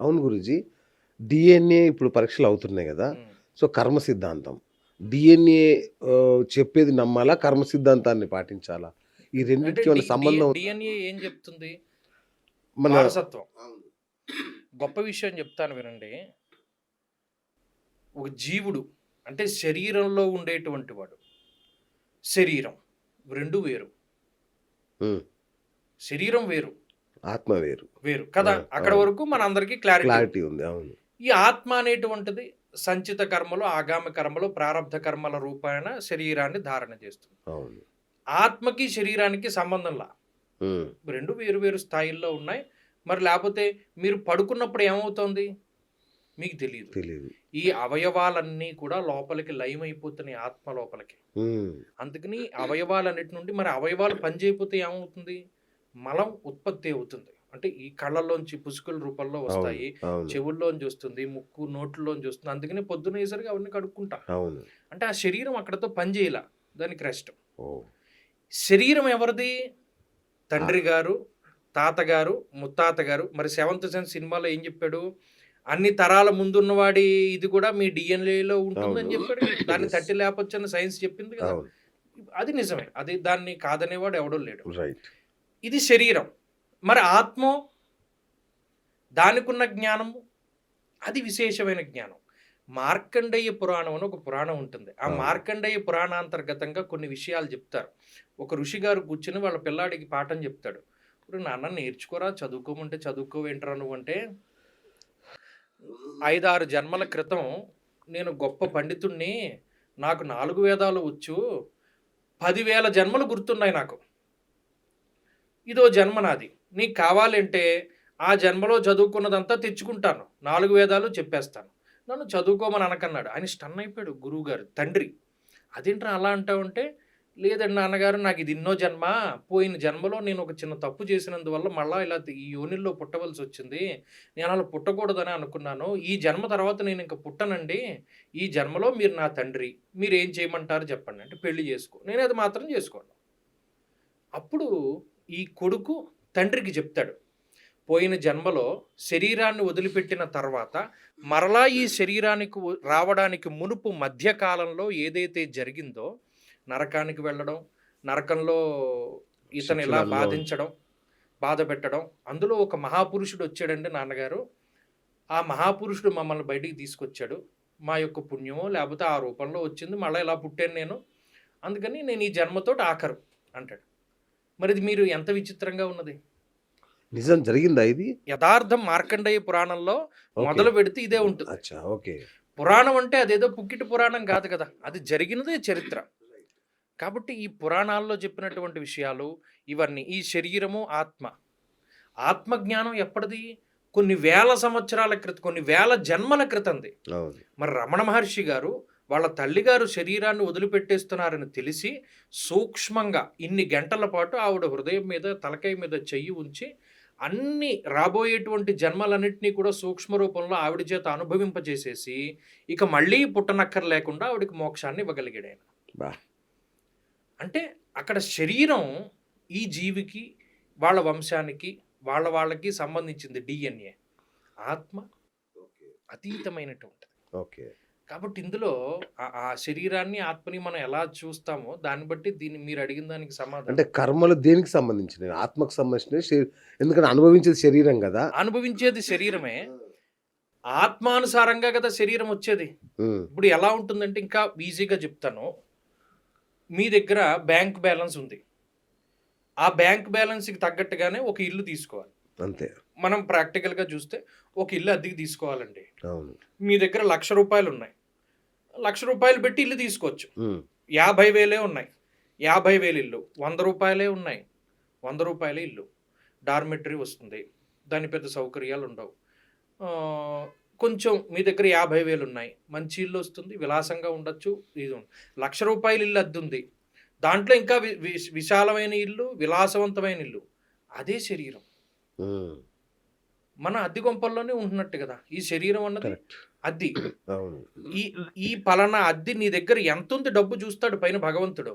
అవును గురుజీ. డిఎన్ఏ ఇప్పుడు పరీక్షలు అవుతున్నాయి కదా. సో కర్మ సిద్ధాంతం. డిఎన్ఏ చెప్పేది నమ్మాలా? కర్మ సిద్ధాంతాన్ని పాటించాలా? ఈ రెండింటికి సంబంధం డిఎన్ఏ ఏం చెప్తుంది? మన గొప్ప విషయం చెప్తాను వినండి. ఒక జీవుడు అంటే శరీరంలో ఉండేటువంటి వాడు. శరీరం. రెండు వేరు. శరీరం వేరు. ఆత్మ వేరు. వేరు. కదా? అక్కడ. వరకు మనందరికీ క్లారిటీ క్లారిటీ ఉంది అవును. ఈ ఆత్మ అనేటువంటిది సంచిత కర్మలు ఆగామి కర్మలు ప్రారంధ కర్మల రూపాయన శరీరాన్ని ధారణ చేస్తుంది. అవును. ఆత్మకి శరీరానికి సంబంధంలా? రెండు వేరు వేరు స్థాయిల్లో ఉన్నాయి. మరి లేకపోతే మీరు పడుకున్నప్పుడు ఏమవుతోంది? మీకు తెలియదు తెలియదు ఈ అవయవాలన్నీ కూడా లోపలికి లయమైపోతున్నాయి ఆత్మ లోపలికి. అందుకని అవయవాలన్నిటి నుండి మరి అవయవాలు పనిచేయకపోతే ఏమవుతుంది? మలం ఉత్పత్తి అవుతుంది. అంటే ఈ కళ్ళల్లోంచి పుసుకుల రూపంలో వస్తాయి చెవుల్లోంచి వస్తుంది ముక్కు నోట్లోంచి వస్తుంది అందుకని పొద్దున వేసరికి అవన్నీ కడుక్కుంటా. అంటే ఆ శరీరం అక్కడతో పనిచేయాల దానికి రెస్ట్. శరీరం ఎవరిది? తండ్రి గారు తాతగారు ముత్తాత గారు మరి సెవెంత్ సెన్స్ సినిమాలో ఏం చెప్పాడు? అన్ని తరాల ముందున్నవాడి ఇది కూడా మీ డిఎన్ఏలో ఉంటుందని. చెప్పాడు దాన్ని. తట్టి లేపొచ్చని సైన్స్ చెప్పింది కదా. అది నిజమే. అది దాన్ని కాదనేవాడు ఎవడో లేడు. రైట్ ఇది శరీరం. మరి ఆత్మ దానికున్న జ్ఞానము? అది విశేషమైన జ్ఞానం. మార్కండేయ పురాణం అని ఒక పురాణం ఉంటుంది. ఆ. మార్కండేయ పురాణాంతర్గతంగా కొన్ని విషయాలు చెప్తారు. ఒక ఋషి గారు కూర్చుని వాళ్ళ పిల్లాడికి పాఠం చెప్తాడు. ఇప్పుడు నాన్న నేర్చుకోరా? చదువుకోమంటే చదువుకోవేంటరా నువ్వు అంటే? ఐదారు జన్మల క్రితం నేను గొప్ప పండితుణ్ణి. నాకు నాలుగు వేదాలు వచ్చు. పదివేల జన్మలు గుర్తున్నాయి నాకు. ఇదో జన్మ నాది. నీకు కావాలంటే ఆ జన్మలో చదువుకున్నదంతా తెచ్చుకుంటాను. నాలుగు వేదాలు చెప్పేస్తాను. నన్ను చదువుకోమని అనకన్నాడు. ఆయన స్టన్ అయిపోయాడు గురువుగారు తండ్రి. అదేంట్రా అలా అంటావంటే లేదండి నాన్నగారు నాకు ఇది ఎన్నో జన్మ. పోయిన జన్మలో నేను ఒక చిన్న తప్పు చేసినందువల్ల మళ్ళీ ఇలా ఈ యోనిల్లో పుట్టవలసి వచ్చింది. నేను అలా పుట్టకూడదని అనుకున్నాను. ఈ జన్మ తర్వాత నేను ఇంకా పుట్టనండి. ఈ జన్మలో మీరు నా తండ్రి. మీరు ఏం చేయమంటారు చెప్పండి. అంటే పెళ్ళి చేసుకో. నేను అది మాత్రం చేసుకోను. అప్పుడు ఈ కొడుకు తండ్రికి చెప్తాడు. పోయిన జన్మలో శరీరాన్ని వదిలిపెట్టిన తర్వాత మరలా ఈ శరీరానికి రావడానికి మునుపు మధ్యకాలంలో ఏదైతే జరిగిందో నరకానికి వెళ్ళడం నరకంలో ఇతను ఇలా. బాధించడం బాధ పెట్టడం అందులో ఒక మహాపురుషుడు వచ్చాడండి నాన్నగారు. ఆ మహాపురుషుడు మమ్మల్ని బయటికి తీసుకొచ్చాడు. మా యొక్క పుణ్యమో లేకపోతే ఆ రూపంలో వచ్చింది మళ్ళీ ఇలా పుట్టాను నేను. అందుకని నేను ఈ జన్మతోటి ఆఖరు అంటాడు. మరి ఇది మీరు ఎంత విచిత్రంగా ఉన్నది? నిజం జరిగిందా ఇది? యథార్థం మార్కండేయ పురాణంలో. మొదలు పెడితే ఇదే ఉంటుంది. అచ్చా ఓకే. పురాణం అంటే అదేదో పుక్కిటి పురాణం కాదు కదా. అది జరిగినదే చరిత్ర. కాబట్టి ఈ పురాణాల్లో చెప్పినటువంటి విషయాలు ఇవన్నీ ఈ శరీరము ఆత్మ. ఆత్మజ్ఞానం ఎప్పటిది? కొన్ని వేల సంవత్సరాల క్రితం కొన్ని వేల జన్మల క్రితంది. మరి రమణ మహర్షి గారు వాళ్ళ తల్లిగారు శరీరాన్ని వదిలిపెట్టేస్తున్నారని తెలిసి సూక్ష్మంగా ఇన్ని గంటల పాటు ఆవిడ హృదయం మీద తలకాయ మీద చెయ్యి ఉంచి అన్ని రాబోయేటువంటి జన్మలన్నింటినీ కూడా సూక్ష్మ రూపంలో ఆవిడ చేత అనుభవింపజేసేసి ఇక మళ్ళీ పుట్టనక్కర్ లేకుండా ఆవిడకి మోక్షాన్ని ఇవ్వగలిగాడు ఆయన. అంటే అక్కడ శరీరం ఈ జీవికి వాళ్ళ వంశానికి వాళ్ళ వాళ్ళకి సంబంధించింది డిఎన్ఏ. ఆత్మ అతీతమైనటువంటిది. ఓకే. కాబట్టి ఇందులో ఆ- శరీరాన్ని ఆత్మని మనం ఎలా చూస్తామో దాన్ని బట్టి దీన్ని మీరు అడిగిన దానికి సమాధానం. అంటే కర్మలు దేనికి సంబంధించినవి? ఆత్మకు సంబంధించిన ఎందుకంటే అనుభవించేది శరీరం కదా. అనుభవించేది శరీరమే. ఆత్మానుసారంగా కదా శరీరం వచ్చేది. ఇప్పుడు ఎలా ఉంటుందంటే ఇంకా ఈజీగా చెప్తాను. మీ దగ్గర బ్యాంక్ బ్యాలెన్స్ ఉంది. ఆ బ్యాంక్ బ్యాలెన్స్కి తగ్గట్టుగానే ఒక ఇల్లు తీసుకోవాలి. అంతే. మనం ప్రాక్టికల్గా చూస్తే ఒక ఇల్లు అద్దెకి తీసుకోవాలండి. అవును. మీ దగ్గర లక్ష రూపాయలు ఉన్నాయి. లక్ష రూపాయలు పెట్టి ఇల్లు తీసుకోవచ్చు. యాభై వేలే ఉన్నాయి. యాభై వేలు ఇల్లు వంద రూపాయలే ఉన్నాయి. వంద రూపాయలే ఇల్లు. డార్మెటరీ వస్తుంది. దాని పెద్ద సౌకర్యాలు ఉండవు. కొంచెం మీ దగ్గర యాభై వేలు ఉన్నాయి. మంచి ఇల్లు వస్తుంది. విలాసంగా ఉండొచ్చు. ఇది. లక్ష రూపాయల ఇల్లు అద్దె ఉంది. దాంట్లో ఇంకా విశాలమైన ఇల్లు విలాసవంతమైన ఇల్లు. అదే శరీరం. మన అద్దె గొంపల్లోనే ఉంటున్నట్టు కదా ఈ శరీరం అన్నది అద్దె. ఈ ఈ పలానా అద్దె నీ దగ్గర ఎంత ఉంది డబ్బు చూస్తాడు పైన భగవంతుడు.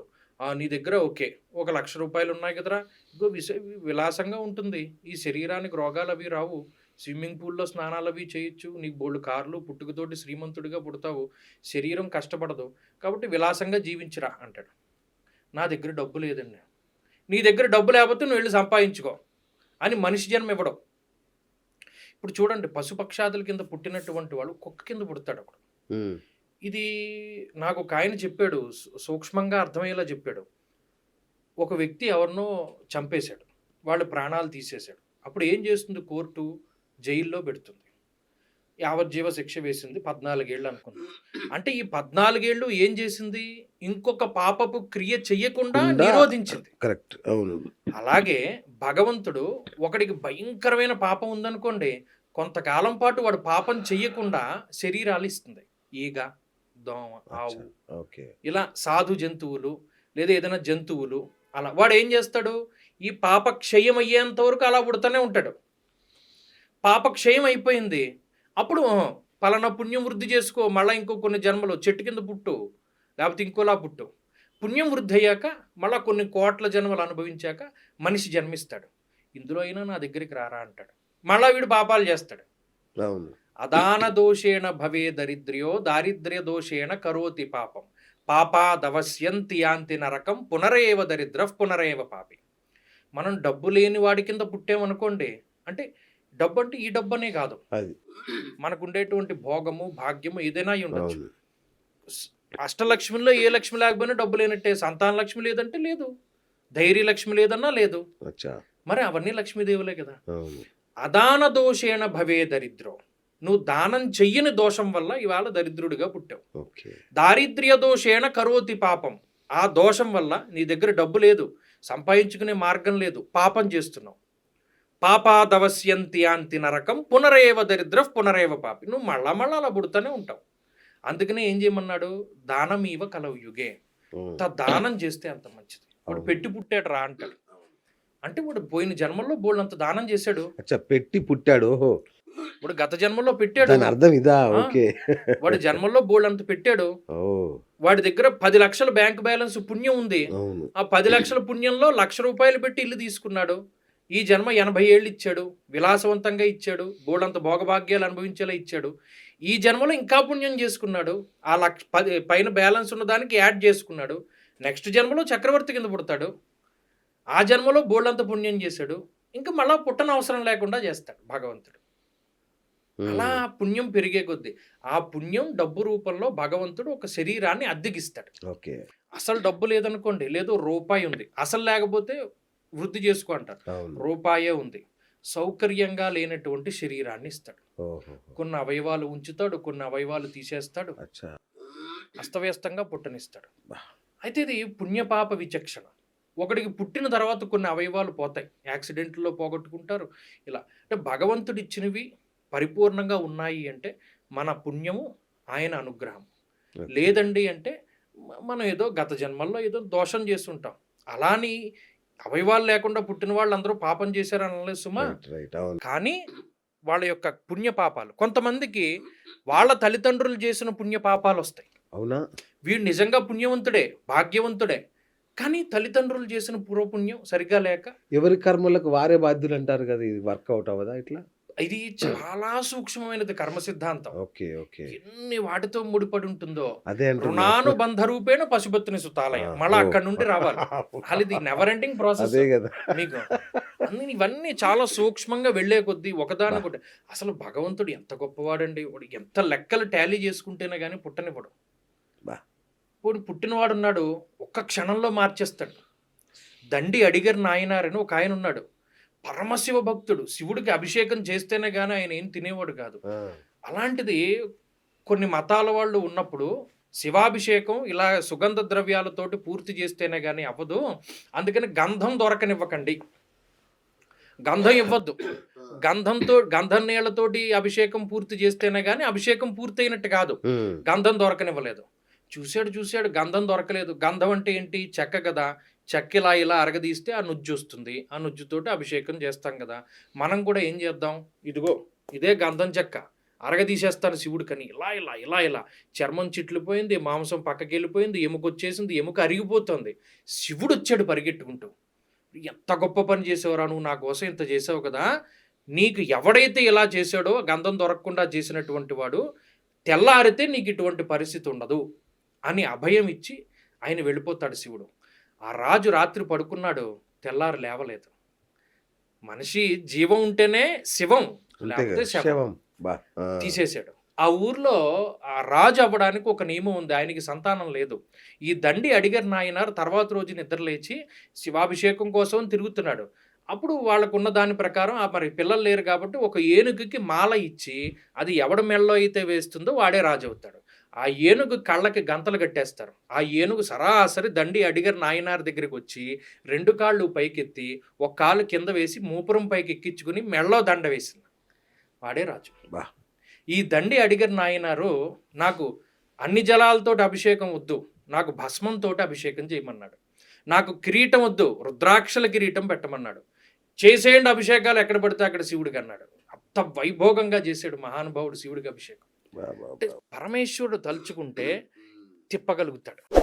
నీ దగ్గర ఓకే ఒక లక్ష రూపాయలు ఉన్నాయి కదరా. ఇగో విశ విలాసంగా ఉంటుంది. ఈ శరీరానికి రోగాలు అవి రావు. స్విమ్మింగ్ పూల్లో స్నానాలు అవి చేయొచ్చు. నీకు బోళ్ళు కార్లు పుట్టుకతోటి శ్రీమంతుడిగా పుడతావు. శరీరం కష్టపడదు. కాబట్టి విలాసంగా జీవించరా అంటాడు. నా దగ్గర డబ్బు లేదండి. నీ దగ్గర డబ్బు లేకపోతే నువ్వు వెళ్ళి సంపాదించుకో. అని మనిషి జన్మ ఇవ్వడం. ఇప్పుడు చూడండి పశుపక్షాదుల కింద పుట్టినటువంటి వాడు కుక్క కింద పుడతాడు అక్కడ ఉమ్, ఇది నాకు ఒక ఆయన చెప్పాడు సూక్ష్మంగా అర్థమయ్యేలా చెప్పాడు. ఒక వ్యక్తి ఎవరినో చంపేశాడు వాళ్ళ ప్రాణాలు తీసేశాడు. అప్పుడు ఏం చేస్తుంది కోర్టు? జైల్లో పెడుతుంది. యావజ్జీవ శిక్ష వేసింది పద్నాలుగేళ్ళు అనుకుంది. అంటే ఈ పద్నాలుగేళ్ళు ఏం చేసింది? ఇంకొక పాపపు క్రియ చెయ్యకుండా? నిరోధించింది. కరెక్ట్. అవును. అలాగే భగవంతుడు ఒకడికి భయంకరమైన పాపం ఉందనుకోండి కొంతకాలం పాటు వాడు పాపం చెయ్యకుండా శరీరాలు ఇస్తుంది. ఈగ దోమ ఆవు. ఓకే. ఇలా సాధు జంతువులు లేదా ఏదైనా జంతువులు అలా వాడు ఏం చేస్తాడు? ఈ పాప క్షయం అయ్యేంత వరకు అలా పుడుతూనే ఉంటాడు. పాప క్షయం అయిపోయింది అప్పుడు "ఆ, పలానా పుణ్యం వృద్ధి చేసుకో మళ్ళీ ఇంకో కొన్ని జన్మలు చెట్టు కింద పుట్టు లేకపోతే ఇంకోలా పుట్టు. పుణ్యం వృద్ధి అయ్యాక మళ్ళీ కొన్ని కోట్ల జన్మలు అనుభవించాక మనిషి జన్మిస్తాడు. ఇందులో అయినా నా దగ్గరికి రారా అంటాడు. మళ్ళా వీడు పాపాలు చేస్తాడు. అదాన దోషేణ భవే దరిద్ర్యో దారిద్ర్య దోషేణ కరోతి పాపం. పాపాదవశ్యంతి యాంతి నరకం పునరేవ దరిద్ర పునరేవ పాపి. మనం డబ్బు లేని వాడి కింద పుట్టామనుకోండి అంటే డబ్బు అంటే ఈ డబ్బు అనే కాదు. అది. మనకు ఉండేటువంటి భోగము భాగ్యము ఏదైనా అయి ఉండొచ్చు. అష్టలక్ష్మిలో ఏ లక్ష్మి లేకపోయినా డబ్బు లేనట్టే సంతాన లక్ష్మి లేదంటే లేదు. ధైర్య లక్ష్మి లేదన్నా లేదు. మరి అవన్నీ లక్ష్మీదేవులే కదా. అదాన దోషేణ భవే దరిద్రం. నువ్వు దానం చెయ్యని దోషం వల్ల ఇవాళ దరిద్రుడిగా పుట్టావు. దారిద్ర్య దోషేణ కరోతి పాపం. ఆ దోషం వల్ల నీ దగ్గర డబ్బు లేదు. సంపాదించుకునే మార్గం లేదు. పాపం చేస్తున్నావు. పాపాదవశ్యంతి అంతి నరకం పునరేవ దరిద్ర పునరేవ పాపి. నువ్వు మళ్ళా మళ్ళా అలా పుడుతూనే ఉంటావు. అందుకనే ఏం చేయమన్నాడు? దానం ఇవ కలవు యుగే. దానం చేస్తే అంత మంచిది. వాడు. పెట్టి పుట్టాడు రా అంటాడు. అంటే వాడు పోయిన జన్మల్లో బోళ్ళు అంత దానం చేశాడు. అచ్చా పెట్టి పుట్టాడు. ఓహో. వాడు గత జన్మలో పెట్టాడు. అర్థం ఇదా. ఓకే. వాడి జన్మల్లో బోల్డ్ అంత పెట్టాడు వాడి దగ్గర పది లక్షల బ్యాంక్ బ్యాలెన్స్ పుణ్యం ఉంది. ఆ పది లక్షల పుణ్యంలో లక్ష రూపాయలు పెట్టి ఇల్లు తీసుకున్నాడు. ఈ జన్మ ఎనభై ఏళ్ళు ఇచ్చాడు విలాసవంతంగా ఇచ్చాడు బోల్డంత భోగభాగ్యాలు అనుభవించేలా ఇచ్చాడు. ఈ జన్మలో ఇంకా పుణ్యం చేసుకున్నాడు ఆ లక్ష పది పైన బ్యాలెన్స్ ఉన్న దానికి యాడ్ చేసుకున్నాడు. నెక్స్ట్ జన్మలో చక్రవర్తి కింద పుడతాడు. ఆ జన్మలో బోల్డంత పుణ్యం చేశాడు. ఇంకా మళ్ళా పుట్టన అవసరం లేకుండా చేస్తాడు భగవంతుడు. అలా పుణ్యం పెరిగే కొద్దీ ఆ పుణ్యం డబ్బు రూపంలో భగవంతుడు ఒక శరీరాన్ని అద్దెకిస్తాడు. ఓకే. అసలు డబ్బు లేదనుకోండి లేదు రూపాయి ఉంది. అసలు లేకపోతే వృద్ధి చేసుకో అంటారు. రూపాయే ఉంది. సౌకర్యంగా లేనటువంటి శరీరాన్ని ఇస్తాడు. కొన్ని అవయవాలు ఉంచుతాడు కొన్ని అవయవాలు తీసేస్తాడు. అస్తవ్యస్తంగా పుట్టనిస్తాడు. అయితే ఇది పుణ్యపాప విచక్షణ. ఒకడికి పుట్టిన తర్వాత కొన్ని అవయవాలు పోతాయి. యాక్సిడెంట్లో పోగొట్టుకుంటారు. ఇలా అంటే భగవంతుడు ఇచ్చినవి పరిపూర్ణంగా ఉన్నాయి అంటే మన పుణ్యము ఆయన అనుగ్రహం. లేదండి అంటే మనం ఏదో గత జన్మల్లో ఏదో దోషం చేస్తుంటాం అలాని అవయవాలు లేకుండా పుట్టిన వాళ్ళందరూ పాపం చేశారని అనలేదు సుమా కానీ వాళ్ళ యొక్క పుణ్య పాపాలు కొంతమందికి వాళ్ళ తల్లిదండ్రులు చేసిన పుణ్య పాపాలు వస్తాయి అవునా? వీడు నిజంగా పుణ్యవంతుడే భాగ్యవంతుడే కానీ తల్లిదండ్రులు చేసిన పూర్వపుణ్యం సరిగ్గా లేక ఎవరి కర్మలకు వారే బాధ్యులు అంటారు కదా ఇది వర్కౌట్ అవ్వదా ఇట్లా? ఇది చాలా సూక్ష్మమైనది కర్మ సిద్ధాంతం. Okay okay. ఎన్ని వాటితో ముడిపడి ఉంటుందో. అదే. రుణానుబంధ రూపేణ పశుపత్ని సుతాలయ. మళ్ళీ. అక్కడ నుండి రావాలి. అది ఇది నెవర్ ఎండింగ్ ప్రాసెస్ అదే కదా. మీకు అన్ని ఇవన్నీ చాలా సూక్ష్మంగా వెళ్ళే కొద్దీ ఒకదానికొకటి అసలు భగవంతుడు ఎంత గొప్పవాడండి. వాడు ఎంత లెక్కలు టాలీ చేసుకుంటేనే కానీ పుట్టనివ్వడు బా. పోనీ పుట్టినవాడు ఉన్నాడు ఒక్క క్షణంలో మార్చేస్తాడు. దండి అడిగర్ నాయనారని ఒక ఆయన ఉన్నాడు. పరమశివ భక్తుడు శివుడికి అభిషేకం చేస్తేనే కానీ ఆయన ఏం తినేవాడు కాదు. అలాంటిది కొన్ని మతాల వాళ్ళు ఉన్నప్పుడు శివాభిషేకం ఇలా సుగంధ ద్రవ్యాలతోటి పూర్తి చేస్తేనే కానీ అవ్వదు. అందుకని గంధం దొరకనివ్వకండి. గంధం ఇవ్వద్దు. గంధంతో గంధం నీళ్ళతోటి అభిషేకం పూర్తి చేస్తేనే కానీ అభిషేకం పూర్తయినట్టు కాదు. గంధం దొరకనివ్వలేదు. చూశాడు చూశాడు గంధం దొరకలేదు. గంధం అంటే ఏంటి? చెక్క కదా. చెక్క ఇలా ఇలా అరగదీస్తే ఆ నుజ్జు వస్తుంది. ఆ నుజ్జుతోటి అభిషేకం చేస్తాం కదా. మనం కూడా ఏం చేద్దాం? ఇదిగో ఇదే గంధం చెక్క. అరగదీసేస్తాను శివుడికని ఇలా ఇలా ఇలా ఇలా. చర్మం చిట్లిపోయింది మాంసం పక్కకి వెళ్ళిపోయింది ఎముక వచ్చేసింది ఎముక అరిగిపోతుంది. శివుడు వచ్చాడు పరిగెట్టుకుంటూ. ఎంత గొప్ప పని చేసేవరా నువ్వు? నా కోసం ఇంత చేసావు కదా. నీకు ఎవడైతే ఇలా చేశాడో గంధం దొరకకుండా చేసినటువంటి వాడు తెల్లారితే నీకు ఇటువంటి పరిస్థితి ఉండదు అని అభయం ఇచ్చి ఆయన వెళ్ళిపోతాడు శివుడు. ఆ రాజు రాత్రి పడుకున్నాడు తెల్లారు లేవలేదు. మనిషి జీవం ఉంటేనే శివం లేకపోతే శవం. తీసేశాడు. ఆ ఊర్లో ఆ రాజు అవ్వడానికి ఒక నియమం ఉంది ఆయనకి సంతానం లేదు. ఈ దండి అడిగారు నాయనారు తర్వాత రోజు నిద్ర లేచి శివాభిషేకం కోసం తిరుగుతున్నాడు. అప్పుడు వాళ్ళకున్న దాని ప్రకారం ఆ మరి పిల్లలు లేరు కాబట్టి ఒక ఏనుగుకి మాల ఇచ్చి అది ఎవడ మెళ్ళలో అయితే వేస్తుందో వాడే రాజు అవుతాడు. ఆ ఏనుగు కళ్ళకి గంతలు కట్టేస్తారు. ఆ ఏనుగు సరాసరి దండి అడిగారు నాయనార్ దగ్గరికి వచ్చి రెండు కాళ్ళు పైకెత్తి ఒక కాలు కింద వేసి మూపురం పైకి ఎక్కించుకుని మెళ్ళలో దండ వేసింది. వాడే రాజు. బా. ఈ దండి అడిగారు నాయనారు నాకు అన్ని జలాలతో అభిషేకం వద్దు నాకు భస్మంతో అభిషేకం చేయమన్నాడు. నాకు కిరీటం వద్దు రుద్రాక్షల కిరీటం పెట్టమన్నాడు. చేసేయండి అభిషేకాలు ఎక్కడ పడితే అక్కడ శివుడికి అన్నాడు. అంత వైభోగంగా చేశాడు మహానుభావుడు శివుడికి అభిషేకం. పరమేశ్వరుడు తలుచుకుంటే తిప్పగలుగుతాడు.